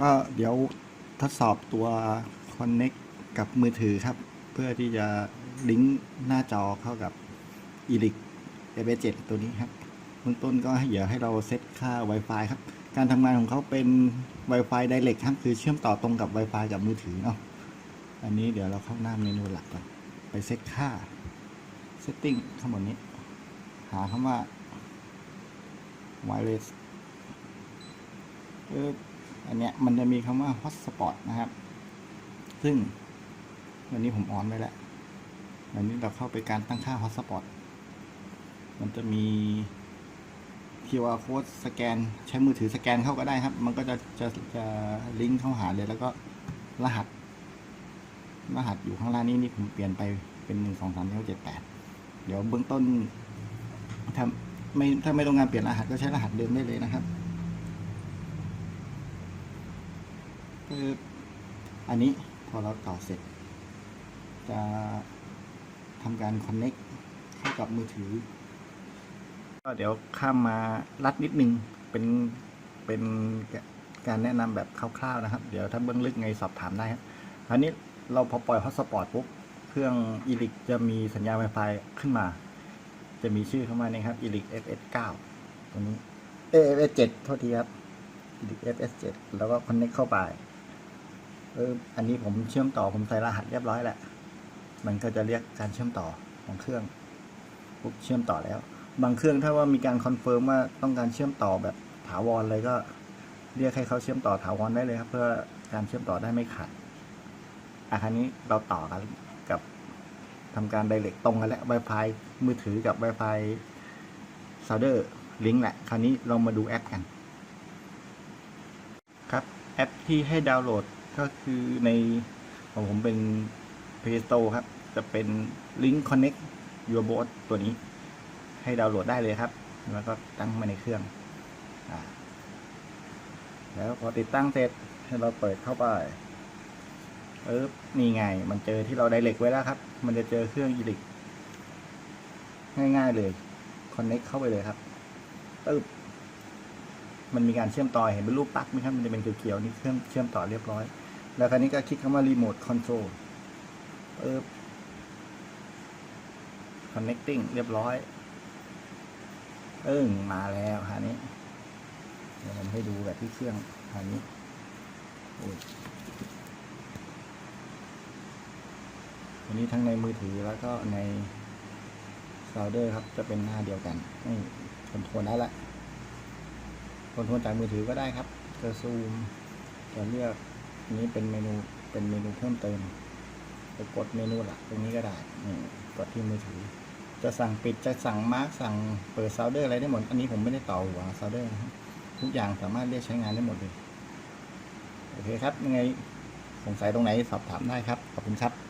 ก็เดี๋ยวทดสอบตัว Connect กับมือถือครับ เพื่อที่จะลิงก์หน้าจอเข้ากับ e l i c f 7ตัวนี้ครับเบื้องต้นก็เดี๋ยวให้เราเซตค่า Wi-Fi ครับ การทำงานของเขาเป็น Wi-Fi Direct ครับ คือเชื่อมต่อตรงกับ Wi-Fi กับมือถือเนาะอันนี้เดี๋ยวเราเข้าหน้าเมนูหลักก่อน ไปเซตค่า Setting ข้างบนนี้ หาคำว่า wireless เออ อันเนี้ยมันจะมีคำว่า hotspot นะครับ ซึ่งวันนี้ผมออนไว้แล้ววันนี้เราเข้าไปการตั้งค่า hotspot มันจะมี QR code สแกน ใช้มือถือสแกนเข้าก็ได้ครับ มันก็จะจะจะลิงก์เข้าหาเลยแล้วก็รหัส รหัสอยู่ข้างล่างนี้นี่ผมเปลี่ยนไปเป็นหนึ่งสองสามสี่ห้าเจ็ดแปดเดี๋ยวเบื้องต้นถ้าไม่ถ้าไม่ต้องการเปลี่ยนรหัสก็ใช้รหัสเดิมได้เลยนะครับ คืออันนี้พอเราต่อเสร็จ จะทำการ connect เข้ากับมือถือ ก็เดี๋ยวข้ามมาลัดนิดนึง เป็นเป็นการแนะนำแบบคร่าวๆนะครับ เดี๋ยวถ้าเบื้องลึกไงสอบถามได้ครับอันนี้เราพอปล่อย hotspot ปุ๊บ เครื่อง e l i c จะมีสัญญาณ Wi-Fi ขึ้นมา จะมีชื่อเข้ามาเนี่ยครับ e l i c FS9 ตัวนี้เอ FS7 โทษทีครับ e l i c FS7 แล้วก็ connect เข้าไป เอออันนี้ผมเชื่อมต่อผมใส่รหัสเรียบร้อยแหละ มันก็จะเรียกการเชื่อมต่อของเครื่องปุ๊บเชื่อมต่อแล้ว บางเครื่องถ้าว่ามีการคอนเฟิร์มว่าต้องการเชื่อมต่อแบบถาวรเลยก็เรียกให้เขาเชื่อมต่อถาวรได้เลยครับ เพื่อการเชื่อมต่อได้ไม่ขาดอาคราวนี้เราต่อกันกับทำการไดเรกตรงกันแล้ว Wi-Fi มือถือกับ Wi-Fi ซาวเดอร์ลิงก์แหละ คราวนี้เรามาดูแอปกัน ครับ แอปที่ให้ดาวน์โหลด ก็คือในของผมเป็น Play Store ครับ จะเป็น Link Connect Your Boat ตัวนี้ ให้ดาวน์โหลดได้เลยครับ แล้วก็ตั้งมาในเครื่องอแล้วพอติดตั้งเสร็จให้เราเปิดเข้าไปเออนี่ไง มันเจอที่เราไดเรกไว้แล้วครับ มันจะเจอเครื่องอีลิกง่ายๆเลย Connect เข้าไปเลยครับปึ๊บมันมีการเชื่อมต่อเห็นเป็นรูปปลั๊กไหมครับ มันจะเป็นเขียวๆนี่เครื่องเชื่อมต่อเรียบร้อย แล้วคราวนี้ก็คลิกคำว่า Remote Control ปึ๊บ connecting เรียบร้อยเอิ้งมาแล้วฮะนี้ เดี๋ยวผมให้ดูแบบที่เครื่องฮะนี้โอ้ยอันนี้ทั้งในมือถือแล้วก็ในซาวเดอร์ครับจะเป็นหน้าเดียวกันนี่คอนโทรลได้ละคอนโทรลจากมือถือก็ได้ครับ จะซูม จะเลือก นี้เป็นเมนูเป็นเมนูเพิ่มเติมไปกดเมนูหลักตรงนี้ก็ได้นี่กดที่มือถือ จะสั่งปิดจะสั่งมาร์กสั่งเปิดซาวเดอร์อะไรได้หมด อันนี้ผมไม่ได้ต่อหัวซาวเดอร์นะทุกอย่างสามารถเรียกใช้งานได้หมดเลย โอเคครับยังไงสงสัยตรงไหนสอบถามได้ครับ ขอบคุณครับ